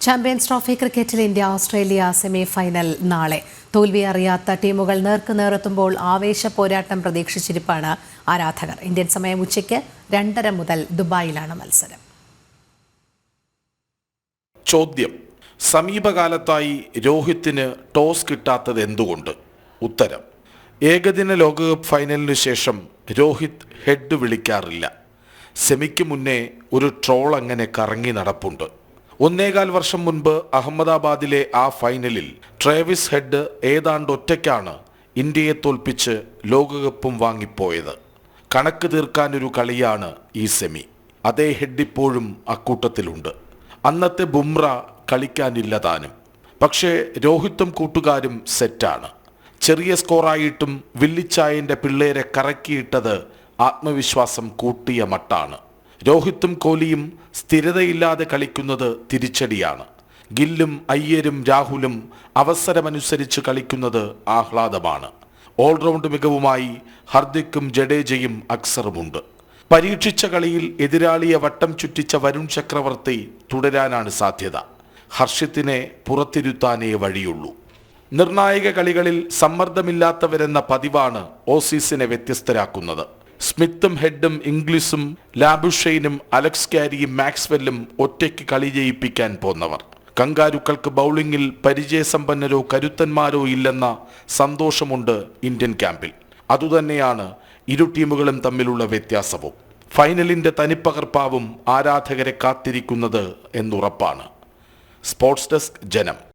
Champions trophy ക്രിക്കറ്റിൽ India Australia semi final നാളെ. തോൽവി അറിയാത്ത ടീമുകൾ നേർക്കുനേറെത്തുമ്പോൾ ആവേശ പോരാട്ടം പ്രതീക്ഷിച്ചിരിപ്പാണ് ആരാധകർ. ഇന്ത്യൻ സമയം ഉച്ചയ്ക്ക് രണ്ടര മുതൽ ദുബായിലാണ് മത്സരം. ചോദ്യം. സമീപകാലത്തായി രോഹിത്തിന് ടോസ് കിട്ടാത്തത് എന്തുകൊണ്ട്? ഉത്തരം. ഏകദിന ലോകകപ്പ് ഫൈനലിനു ശേഷം രോഹിത് ഹെഡ് വിളിക്കാറില്ല. സെമിക്ക് മുന്നേ ഒരു ട്രോൾ അങ്ങനെ കറങ്ങി നടപ്പുണ്ട്. ഒന്നേകാൽ വർഷം മുൻപ് അഹമ്മദാബാദിലെ ആ ഫൈനലിൽ ട്രേവിസ് ഹെഡ് ഏതാണ്ട് ഒറ്റയ്ക്കാണ് ഇന്ത്യയെ തോൽപ്പിച്ച് ലോകകപ്പും വാങ്ങിപ്പോയത്. കണക്ക് തീർക്കാനൊരു കളിയാണ് ഈ സെമി. അതേ ഹെഡ് ഇപ്പോഴും അക്കൂട്ടത്തിലുണ്ട്. അന്നത്തെ ബുംറ കളിക്കാനില്ല താനും. പക്ഷേ രോഹിത്തും കൂട്ടുകാരും സെറ്റാണ്. ചെറിയ സ്കോറായിട്ടും വില്ലിച്ചായന്റെ പിള്ളേരെ കറക്കിയിട്ടത് ആത്മവിശ്വാസം കൂട്ടിയ മട്ടാണ്. രോഹിത്തും കോഹ്ലിയും സ്ഥിരതയില്ലാതെ കളിക്കുന്നത് തിരിച്ചടിയാണ്. ഗില്ലും അയ്യരും രാഹുലും അവസരമനുസരിച്ച് കളിക്കുന്നത് ആഹ്ലാദമാണ്. ഓൾറൗണ്ട് മികവുമായി ഹർദിക്കും ജഡേജയും അക്സറുമുണ്ട്. പരീക്ഷിച്ച കളിയിൽ എതിരാളിയെ വട്ടം ചുറ്റിച്ച വരുൺ ചക്രവർത്തി തുടരാനാണ് സാധ്യത. ഹർഷിത്തിനെ പുറത്തിരുത്താനേ വഴിയുള്ളൂ. നിർണായക കളികളിൽ സമ്മർദ്ദമില്ലാത്തവരെന്ന പതിവാണ് ഓസീസിനെ വ്യത്യസ്തരാക്കുന്നത്. സ്മിത്തും ഹെഡും ഇംഗ്ലീഷും ലാബുഷെയ്നും അലക്സ് കാരിയും മാക്സ്വെല്ലും ഒറ്റയ്ക്ക് കളി ജയിപ്പിക്കാൻ പോന്നവർ. കങ്കാരുക്കൾക്ക് ബൗളിംഗിൽ പരിചയസമ്പന്നരോ കരുത്തന്മാരോ ഇല്ലെന്ന സന്തോഷമുണ്ട് ഇന്ത്യൻ ക്യാമ്പിൽ. അതുതന്നെയാണ് ഇരു ടീമുകളും തമ്മിലുള്ള വ്യത്യാസവും. ഫൈനലിന്റെ തനിപ്പകർപ്പാവും ആരാധകരെ കാത്തിരിക്കുന്നത് എന്നുറപ്പാണ്. സ്പോർട്സ് ഡെസ്ക് ജനം.